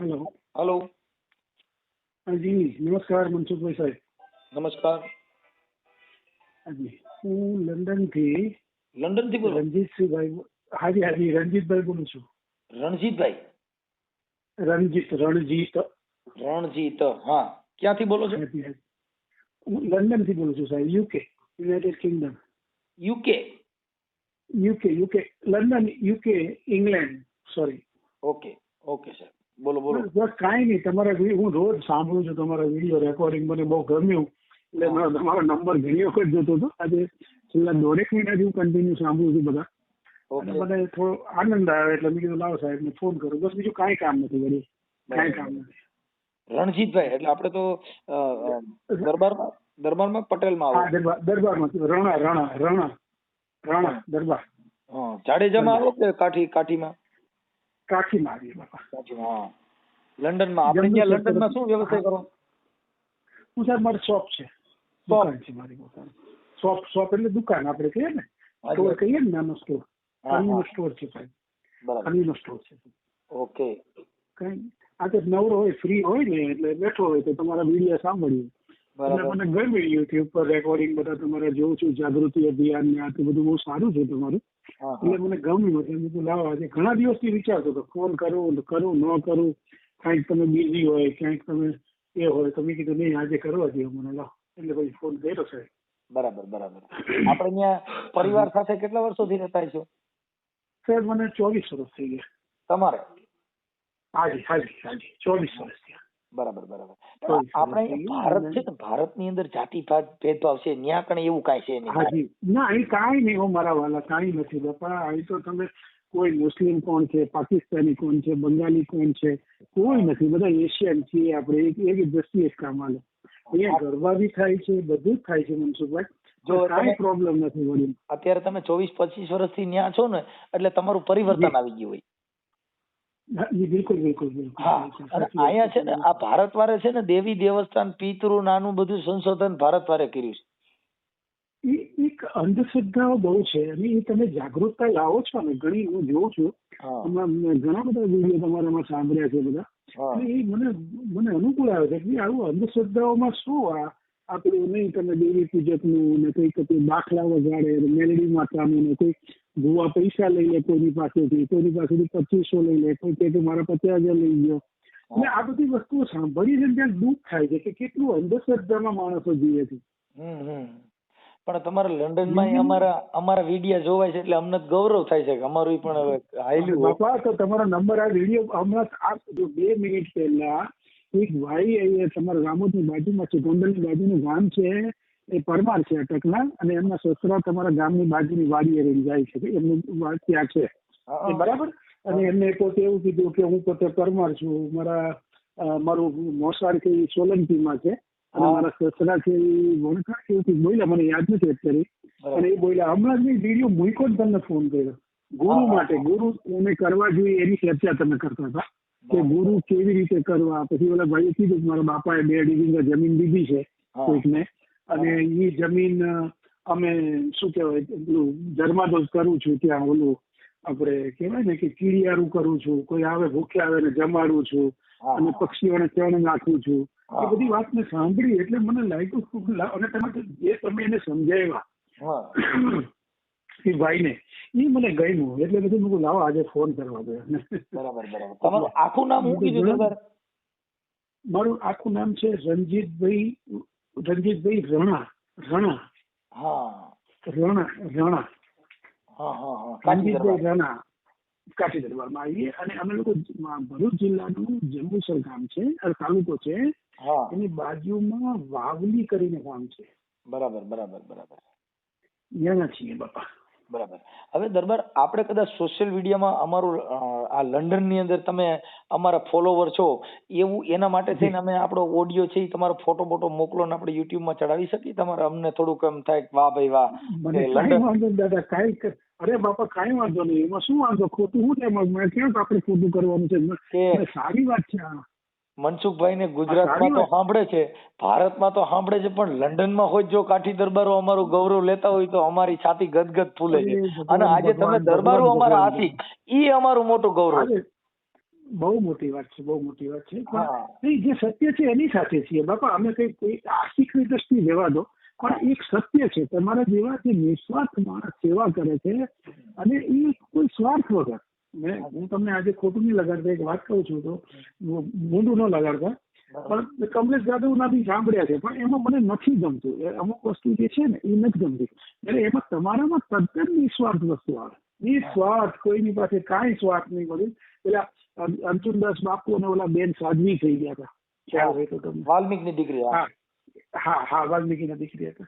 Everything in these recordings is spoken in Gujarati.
હેલો. હલો. હાજી નમસ્કાર મનસુખભાઈ સાહેબ. નમસ્કાર. હાજી હું લંડનથી લંડનથી બોલો રણજીતસિંહભાઈ હાજી હાજી રણજીતભાઈ બોલું છું. રણજીતભાઈ? રણજીત રણજીત. રણજીત હા. ક્યાંથી બોલો છો? હું લંડનથી બોલું છું સાહેબ UK United Kingdom. UK? UK UK London UK England sorry. Okay okay sir બોલો બોલો. કાંઈ નહીં. તમારા હું રોજ સાંભળું છું તમારા વીડિયો રેકોર્ડિંગ મને બહુ ગમ્યું. એટલે મારો તમારો નંબર ઘણી વખત જોતો હતો. આજે છેલ્લા દોઢેક મહિનાથી હું કન્ટિન્યુ સાંભળું છું બધા. અને મને થોડો આનંદ આવે એટલે મેં કીધું લાવો સાહેબ ને ફોન કરું. બસ બીજું કાંઈ કામ નથી વળી. કાંઈ કામ નથી. રણજીતભાઈ એટલે આપણે તો દરબારમાં દરબારમાં પટેલમાં આવો? દરબાર દરબારમાં. રણા રણા રણા રણા દરબાર. હા જાડેજામાં આવો કે કાઠી કાઠીમાં? કાઠીમાં આવીએ બાપા લંડનમાં? આપણે ત્યાં. લંડનમાં શું વ્યવસાય કરો? હું સાહેબ મારી શોપ છે. દુકાન છે મારી પોતાની શોપ શોપ એટલે દુકાન આપણે કહીએ ને. સ્ટોર કહીએ ને નાનો સ્ટોર. હા, અનીનો સ્ટોર છે સાહેબ. અનીનો સ્ટોર છે. ઓકે. કઈ આ તો નવરો હોય ફ્રી હોય ને એટલે બેઠો હોય તો તમારા વીડિયો સાંભળીએ. મને ગમ્યું યુટ્યુબ પર રેકોર્ડિંગ બધા તમારા જોઉં છું જાગૃતિ અભિયાન ને આ તો બધું બહુ સારું છે તમારું. એટલે મને ગમ્યું એટલે મેં લાવો આજે ઘણા દિવસથી વિચારતો હતો ફોન કરું કરું ન કરું કાંઈક તમે બિઝી હોય ક્યાંક તમે એ હોય તમે કીધું નહીં આજે કરવા દો મને લાવ. એટલે પછી ફોન કર્યો છે બરાબર બરાબર. આપણે અહીંયા પરિવાર સાથે કેટલા વર્ષોથી રહેતા છો? સાહેબ મને ચોવીસ વર્ષ થઈ ગયા. તમારે? હાજી હાજી હાજી ચોવીસ વર્ષ થયા. બરાબર બરાબર. આપણે ભારત છે ને ભારતની અંદર જાતિ ભેદભાવ છે ન્યા કણે એવું કાંઈ છે નહીં હાજી. ના અહીં કાંઈ નહીં હો મારા વાલા કાંઈ નથી. બાપા અહીં તો તમે કોઈ મુસ્લિમ કોણ છે પાકિસ્તાની કોણ છે બંગાળી કોણ છે કોઈ નથી. બધા એશિયન છીએ આપણે એક એક દ્રષ્ટિએ જ કામ હાલે અહીંયા ગરબા બી થાય છે બધું જ થાય છે મનસુખભાઈ. જો કાંઈ પ્રોબ્લેમ નથી વડીલ. અત્યારે તમે ચોવીસ પચીસ વર્ષથી ન્યા છો ને એટલે તમારું પરિવર્તન આવી ગયું હોય. બિલકુલ હા અહીંયા છે ને આ ભારત વારે છે ને દેવી દેવસ્થાન પિતૃ નાનું બધું સંશોધન ભારત વારે કર્યું છે. એ એક અંધશ્રદ્ધાઓ બહુ છે અને એ તમે જાગૃતતા લાવો છો ને ઘણી હું જોઉં છું. ઘણા બધા વીડિયો તમારામાં સાંભળ્યા છે બધા. અને એ મને મને અનુકૂળ આવે છે કે આવું અંધશ્રદ્ધાઓમાં શું આ આપણું નહીં તમે દેવી પૂજકનું ને કંઈક કઈ દાખલા વગાડે મેલડી માતાનું ને કોઈ ભૂવા પૈસા લઈ લે કોઈની પાસેથી કોઈની પાસેથી પચીસો લઈ લે કોઈ કે મારા પચાસ હજાર લઈ ગયો એટલે આ બધી વસ્તુઓ સાંભળી છે ત્યાં દુઃખ થાય છે કે કેટલું અંધશ્રદ્ધામાં માણસો જીવે છે. પણ તમારા લંડનમાં માં અમારા અમારા વિડિયા જોવાય છે એટલે અમને ગૌરવ થાય છે કે અમારું પણ હવે હાઈલું બાપા તો તમારો નંબર આ વીડિયો હમણાં આ બે મિનિટ પહેલા એક ભાઈ અહીંયા તમારા રામોદની બાજુમાં છે ગોંડલની બાજુનું ગામ છે. એ પરમાર છે અટકના અને એમના સસરા તમારા ગામની બાજુની વાડીએ રહી જાય છે. એમનું ત્યાં છે. બરાબર. અને એમને પોતે એવું કીધું કે હું પોતે પરમાર છું. મારા મારું મોસાળ કે સોલંકી સોલંકીમાં છે. અને મારા સસરા છે એ વણકા એવું બોલ્યા. મને યાદ નથી અત્યારે. અને એ બોલ્યા હમણાં જ વીડિયો મૂક્યો જ તમને ફોન કર્યો. ગુરુ માટે ગુરુ એને કરવા જોઈએ એની ચર્ચા તમે કરતા હતા. કે ગુરુ કેવી રીતે કરવા? પછી ઓલા ભાઈએ કીધું કે મારા બાપાએ બે વીઘા જમીન દીધી છે. કોઈકને. અને એ જમીન અમે શું કહેવાય પેલું ધર્માદોષ કરું છું ત્યાં ઓલું આપણે કહેવાય ને કે કીડિયારું કરું છું કોઈ આવે ભૂખ્યા આવે ને જમાડું છું અને. પક્ષીઓને ચણ નાખું છું. એ બધી વાત મેં સાંભળી એટલે મને લાગ્યું ખૂબ અને તમે જે તમે એને સમજાવ્યા હા. એ ભાઈને એ મને ગમ્યું. એટલે બધું મેં લાવો આજે ફોન કરવા દે. બરાબર બરાબર. તમારું આખું નામ મૂકી દીધું મારું આખું નામ છે રણજીતભાઈ રણજીતભાઈ રણા રણા. હા. રણા રણા. હા હા. રણા. કાઠી દરબારમાં આવીએ અને અમે લોકો ભરૂચ જિલ્લાનું જંબુસર ગામ છે તાલુકો છે હા. એની બાજુમાં વાવલી કરીને ગામ છે. બરાબર બરાબર બરાબર. ત્યાંના છીએ બાપા. બરાબર. હવે દરબાર આપણે કદાચ સોશિયલ મીડિયામાં અમારું આ લંડનની અંદર તમે અમારા ફોલોવર છો એવું એના માટે થઈને અમે આપણો ઓડિયો છે એ તમારો ફોટો બોટો મોકલો ને આપણે યુટ્યુબમાં ચડાવી શકીએ? તમારે અમને થોડુંક એમ થાય કે વાહ ભાઈ વાહ લંડન વાંધો દાદા કાંઈ અરે બાપા કાંઈ વાંધો નહીં એમાં શું વાંધો? ખોટું શું છે એમાં? મેં ક્યાં આપણે ખોટું કરવાનું છે? સારી વાત છે આ મનસુખભાઈ ને સારી ગુજરાતમાં તો સાંભળે છે. ભારતમાં તો સાંભળે છે પણ લંડનમાં હોય જો કાઠી દરબારો અમારું ગૌરવ લેતા હોય તો અમારી છાતી ગદગદ ફૂલે છે. અને આજે તમે દરબારો અમારા હાથી ઈ અમારું મોટું ગૌરવ છે. બહુ મોટી વાત છે બહુ મોટી વાત છે. જે સત્ય છે એની સાથે છીએ. બાપા અમે કઈ કોઈ આર્થિક દ્રષ્ટિ લેવા દો પણ એક સત્ય છે તમારા જેવા જે નિસ્વાર્થ માણસ સેવા કરે છે અને એ કોઈ સ્વાર્થ વગર મેં હું. તમને આજે ખોટું નહીં લગાડતા એક વાત કહું છું તો. મોઢું ન લગાડતા. પણ કમલેશ જાદવના બી સાંભળ્યા છે પણ એમાં મને નથી ગમતું. અમુક વસ્તુ જે છે ને એ નથી ગમતી. એટલે એમાં તમારામાં તદ્દન નિસ્વાર્થ વસ્તુ આવે. નિસ્વાર્થ કોઈની પાસે કાંઈ સ્વાર્થ નહીં મળ્યું પેલા અર્જુનદાસ બાપુ અને ઓલા બેન સાધવી થઈ ગયા હતા. ખ્યાલ હોય તો તમને. વાલ્મીકની દીકરી હા. હા હા હા વાલ્મીકીના દીકરી હતા.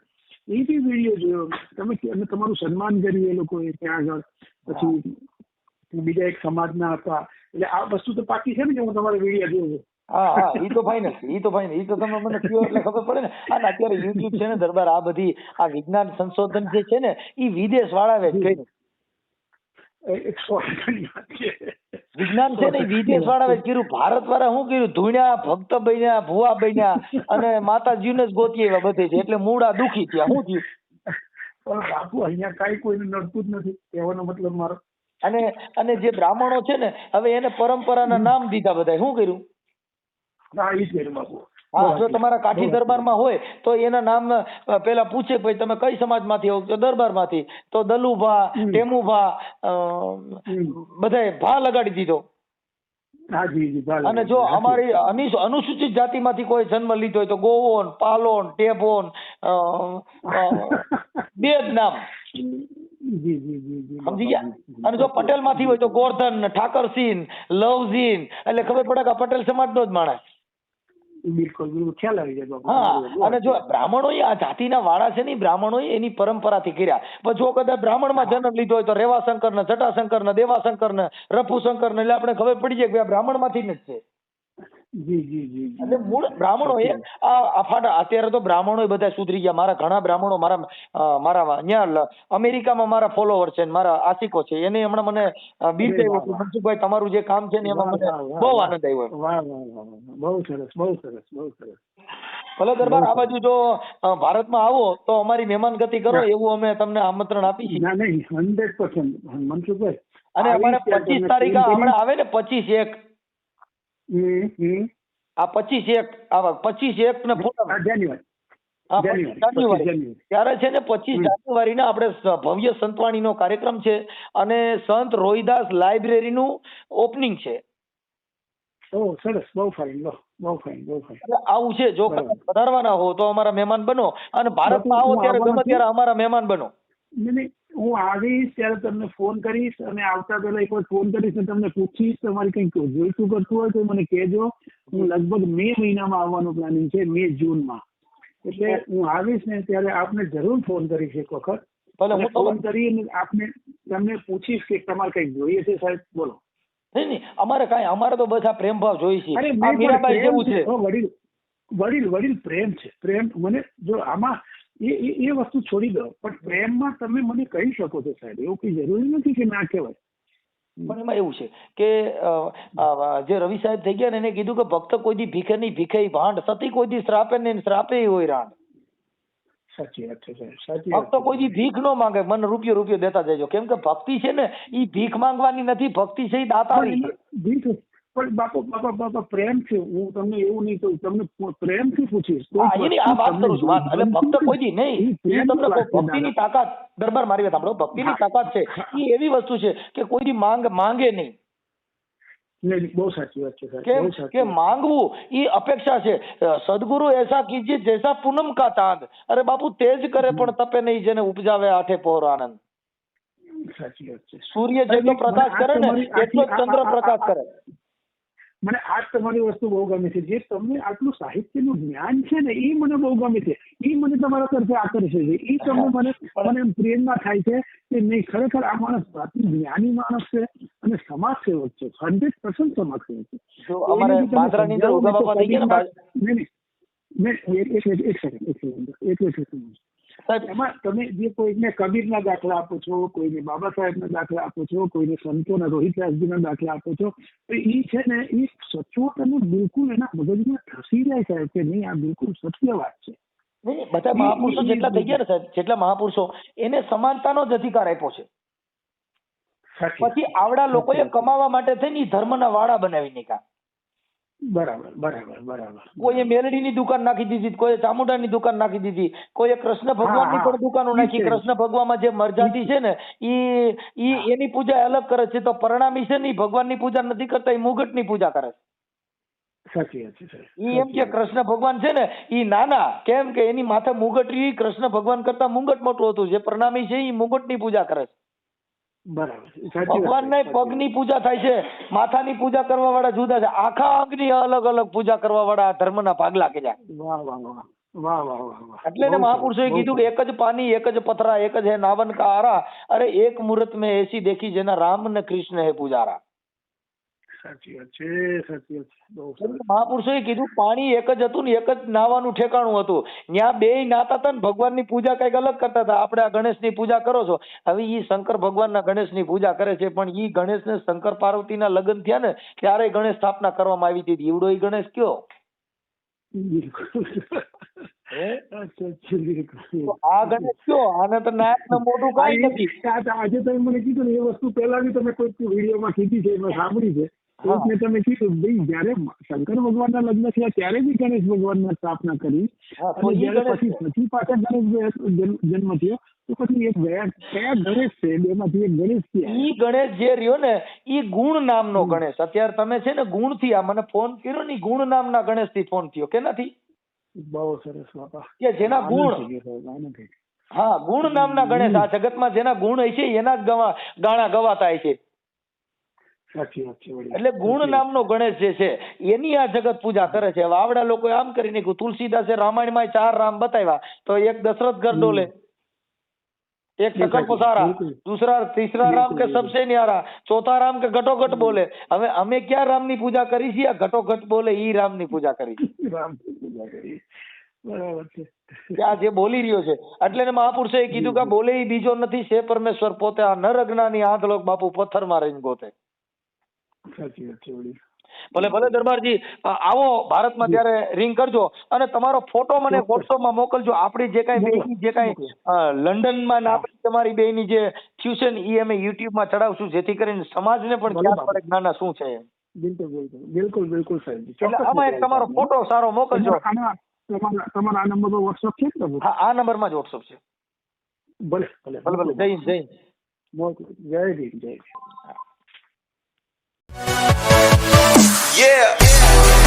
એ બી વીડિયો જોયો. તમે અને તમારું સન્માન કર્યું એ લોકોએ ત્યાં આગળ. પછી બીજા એક સમાજના હતા. એટલે આ વસ્તુ તો પાકી છે ને કે હું તમારે વીડિયો જોઉં હા હા ઈ તો ફાઇનલ ઈ તો ફાઇનલ ઈ તો તમે મને કયો એટલે ખબર પડે ને? અને અત્યારે યુટ્યુબ છે ને દરબાર આ બધી આ વિજ્ઞાન સંશોધન જે છે ને ઈ વિદેશ વાળાએ જ કર્યું. વિજ્ઞાન છે ને વિદેશ કર્યું. ભારત વાળા શું કર્યું? ધૂણ્યા ભક્ત બન્યા ભુવા બન્યા અને માતાજીને જ ગોતી એવા બધે છે. એટલે મૂળા દુખી થયા. શું થયું? પણ બાપુ અહીંયા કઈ કોઈને નડતું જ નથી. કહેવાનો મતલબ મારો. અને અને જે બ્રાહ્મણો છે ને હવે એને પરંપરાના નામ દીધા બધા શું કર્યું? હા એ કર્યું બાપુ. હા જો તમારા કાઠી દરબારમાં હોય તો એના નામ પેલા પૂછે ભાઈ તમે કઈ સમાજમાંથી આવો દરબારમાંથી. તો દલુભા. ટેમુભા અ, ભા લગાડી દીધો. અને જો અમારી અનિસ- અનુસૂચિત જાતિમાંથી કોઈ જન્મ લીધો હોય તો ગોવોન પાલોન ટેભોન બે જ નામ. સમજી ગયા? અને જો પટેલમાંથી હોય તો ગોરધન ઠાકરસિંહ લવજીન એટલે ખબર પડે કે પટેલ સમાજનો જ માણસ. બિલકુલ બિલકુલ. ખ્યાલ આવી જાય હા અને જો બ્રાહ્મણો આ જાતિના વાળા છે ને બ્રાહ્મણો એની પરંપરાથી કર્યા. પણ જો કદાચ બ્રાહ્મણમાં જન્મ લીધો હોય તો રેવાશંકર ને જટાશંકર ને દેવાશંકર ને રફુશંકર ને એટલે આપણે ખબર પડી જાય કે બ્રાહ્મણ આ બ્રાહ્મણમાંથી જ છે. એટલે મૂળ બ્રાહ્મણો એ આ અત્યારે તો બ્રાહ્મણો બધા સુધરી ગયા. મારા ઘણા બ્રાહ્મણો મારા મારા અહીંયા અમેરિકામાં મારા ફોલોવર છે મારા આશિકો છે. એને હમણાં મને બીર થયું હતું, મનસુખભાઈ તમારું જે કામ છે ને એમાં મને બહુ આનંદ આવ્યો. બહુ સરસ બહુ સરસ બહુ સરસ. ભલે દરબાર આ બાજુ જો ભારતમાં આવો તો અમારી મહેમાન ગતિ કરો એવું અમે તમને આમંત્રણ આપી છીએ ના નહીં હંડ્રેડ પર્સન્ટ. મનસુખભાઈ અને અમારે પચીસ તારીખ હમણાં આવે ને પચીસ એક. આ પચીસ એક પચીસ એક ને જાન્યુઆરી. ત્યારે છે ને પચીસ. જાન્યુઆરીના આપણે ભવ્ય સંતવાણીનો કાર્યક્રમ છે અને સંત રોહિદાસ લાઇબ્રેરીનું ઓપનિંગ છે. ઓહ સરસ. બહુ ફાઇન બહુ ફાઇન બહુ ફાઇન. આવું છે. જો પધારવાના હો તો અમારા મહેમાન બનો અને ભારતમાં આવો ત્યારે ગમે ત્યારે અમારા મહેમાન બનો. નહીં, હું આવીશ ત્યારે તમને ફોન કરીશ અને આવતા પહેલા એક વખત ફોન કરીશ અને તમને પૂછીશ તમારે કંઈક જોઈતું કરતું હોય તો મને કહેજો. હું લગભગ મે મહિનામાં આવવાનું પ્લાનિંગ છે મે જૂનમાં. એટલે હું આવીશ ને ત્યારે આપને જરૂર ફોન કરીશ એક વખત. ભલે હું ફોન કરીને આપને તમને પૂછીશ કે તમારે કંઈક જોઈએ છે સાહેબ? બોલો. નહીં નહીં અમારે કાંઈ અમારે તો બધા પ્રેમ ભાવ જોઈએ છે. અરે મીરાબાઈ જેવું. છે. વડીલ વડીલ વડીલ પ્રેમ છે. પ્રેમ મને જો આમાં એ એ વસ્તુ છોડી દો. પણ પ્રેમમાં તમે મને કહી શકો છો સાહેબ એવું કઈ જરૂરી નથી કે ના કહેવાય. પણ એમાં એવું છે કે જે રવિ સાહેબ થઈ ગયા ને એને કીધું કે ભક્ત કોઈ દી ભીખે નહીં ભીખે ભાંડ સતી કોઈ દી શ્રાપે નહીં શ્રાપે હોય રાંડ. સાચી વાત છે સાચી ભક્ત કોઈ દી ભીખ નો માંગે મને રૂપિયો રૂપિયો દેતા જજો. કેમ કે ભક્તિ છે ને એ ભીખ માંગવાની નથી ભક્તિ છે એ એમાં ભીખ પણ બાપુ બાપા બાપા પ્રેમ છે હું તમને એવું નહીં કહું તમને પ્રેમથી પૂછીશ. એની આ વાત કરું છું વાત. એટલે ભક્ત કોઈ દી એ નહીં તમને ભક્તિની તાકાત દરબાર મારી વાત સાંભળો. ભક્તિની. તાકાત છે. એ એવી વસ્તુ છે કે કોઈ દી માંગ માંગે નહીં. કે માંગવું ઈ અપેક્ષા છે. સદગુરુ એસા કીજીએ જૈસા પૂનમ કા ચાંદ અરે બાપુ તેજ કરે પણ તપે નહીં જેને ઉપજાવે આઠે પહોર આનંદ. સાચી વાત છે. સૂર્ય જેટલો પ્રકાશ કરે ને એટલો ચંદ્ર પ્રકાશ કરે. મને આ તમારી વસ્તુ બહુ ગમે છે. જે તમને આટલું સાહિત્યનું જ્ઞાન છે ને એ મને બહુ ગમે છે. એ મને તમારા તરફે આકર્ષે છે. એ તમને મને મને પ્રેરણા થાય છે કે નહીં ખરેખર આ માણસ અતિ જ્ઞાની માણસ છે અને સમાજ સેવક છે. હંડ્રેડ પર્સન્ટ સમાજ સેવક છે નહીં, નહીં, એક- સેકન્ડ એક સેકન્ડ એક સેકન્ડ સાહેબ એમાં તમે જે કોઈને કબીરના દાખલા આપો છો કોઈને બાબા સાહેબના દાખલા આપો છો કોઈને સંતોના રોહિતદાસજીના દાખલા આપો છો તો એ છે ને એ સચોટ અને બિલકુલ એના મગજમાં ધસી જાય સાહેબ કે નહીં આ બિલકુલ સત્ય વાત છે. નહીં, બધા મહાપુરુષો જેટલા થઈ ગયા ને સાહેબ જેટલા મહાપુરુષો એને સમાનતાનો જ અધિકાર આપ્યો છે. પછી આવડા લોકોએ કમાવા માટે થઈને ધર્મના વાડા બનાવી નાખ્યા. બરાબર બરાબર બરાબર. કોઈએ મેલડીની દુકાન નાખી દીધી કોઈએ ચામુંડાની દુકાન નાખી દીધી કોઈએ કૃષ્ણ ભગવાનની પણ દુકાનો નાખી. કૃષ્ણ ભગવાનમાં જે મરજાદી છે ને ઈ ઈ એની પૂજા અલગ કરે છે તો પરણામી છે ને ભગવાન ભગવાનની પૂજા નથી કરતા ઈ મુગટની પૂજા કરે છે. સાચી વાત છે ઈ એમ કે કૃષ્ણ ભગવાન છે ને ઈ નાના કેમ કે એની માથે મુગટ ઈ કૃષ્ણ ભગવાન કરતા મુગટ મોટું હતું જે પરણામી છે ઈ મુગટની પૂજા કરે છે. ભગવાનના. પગની પૂજા થાય છે માથાની પૂજા કરવા વાળા જુદા છે આખા અંગની અલગ અલગ પૂજા કરવા વાળા ધર્મના ભાગલા કે વાહ વાહ વાહ વાહ વાહ વાહ વાહ એટલે બહુ મહાપુરુષોએ કીધું કે એક જ પાની એક જ પથરા એક જ હે નાવન કા આરા અરે એક મુહૂર્ત મેં એસી દેખી જેના રામ ને કૃષ્ણ હે પૂજારા. સાચી વાત છે સાચી વાત મહાપુરુષોએ કીધું પાણી એક જ હતું ને એક જ નાવાનું ઠેકાણું હતું. ત્યાં બે નાતા હતા ને ભગવાનની પૂજા કંઈક અલગ કરતા હતા. આપણે આ ગણેશની પૂજા કરો છો. હવે ઈ શંકર ભગવાનના ગણેશની પૂજા કરે છે પણ ઈ ગણેશને શંકર પાર્વતીના લગ્ન થયા ને ત્યારે ગણેશ સ્થાપના કરવામાં આવી હતી. ઈવડો ઈ ગણેશ કયો? આ ગણેશ કયો? આને તો નાયક મોટું કઈ નથી. આજે તમે મને કીધું ને એ વસ્તુ પહેલા બી તમે કોઈ વિડીયોમાં કીધી છે મેં સાંભળી છે. એટલે તમે કીધું ભાઈ જયારે શંકર ભગવાનના લગ્ન થયા ત્યારે બી ગણેશ ભગવાનના સ્થાપના કરી. અને જયારે પછી પછી પાછા ગણેશ જન્મ થયો તો પછી એક કયા ગણેશ છે બેમાંથી એક ગણેશ છે ઈ ગણેશ જે રહ્યો ને ઈ ગુણ નામનો ગણેશ. અત્યારે તમે છે ને ગુણથી આ મને ફોન કર્યો ને ગુણ નામના ગણેશથી ફોન થયો કે નથી? બહુ સરસ બાપા. કે જેના ગુણ. હા ગુણ નામના ગણેશ. આ જગતમાં જેના ગુણ હોય છે એના જ ગવા ગાણા ગવાતા છે એટલે ગુણ નામનો ગણેશ જે છે એની આ જગત પૂજા કરે છે. આવડા લોકો આમ કરી નાખ્યું તુલસીદાસે રામાયણમાં ચાર રામ બતાવ્યા. તો એક દશરથ ઘર ડોલે. એક સકલ્પ સારા દૂસરા તીસરા રામ કે સબસે ન્યારા ચોથા રામ કે ઘટોઘટ બોલે. હવે અમે ક્યાં રામની પૂજા કરી છીએ? ઘટોઘટ બોલે ઈ રામની પૂજા કરી પૂજા કરી. બરાબર છે. આ જે બોલી રહ્યો છે. એટલે એને મહાપુરુષે કીધું કે બોલે બીજો નથી છે પરમેશ્વર પોતે આ નર અજ્ઞાની આંધલોક બાપુ પથ્થર મારે ગોતે. સાચી વાત છે ભલે ભલે દરબારજી આવો ભારતમાં ત્યારે રિંગ કરજો અને તમારો ફોટો મને. વોટ્સઅપમાં મોકલજો. આપણી જે કાંઈ બેની જે કાંઈ લંડનમાં ને આપણી તમારી બેની જે થયું છે ને એ અમે યુટ્યુબમાં ચડાવશું જેથી કરીને સમાજને પણ ખ્યાલ પડે કે ના ના શું છે બિલકુલ બિલકુલ. બિલકુલ બિલકુલ સાહેબ. આમાં એક તમારો ફોટો સારો મોકલજો. તમારા આ નંબર પર વોટ્સઅપ છે હા આ નંબરમાં જ વોટ્સઅપ છે. ભલે ભલે ભલે ભલે. જય જય જય જય Yeah.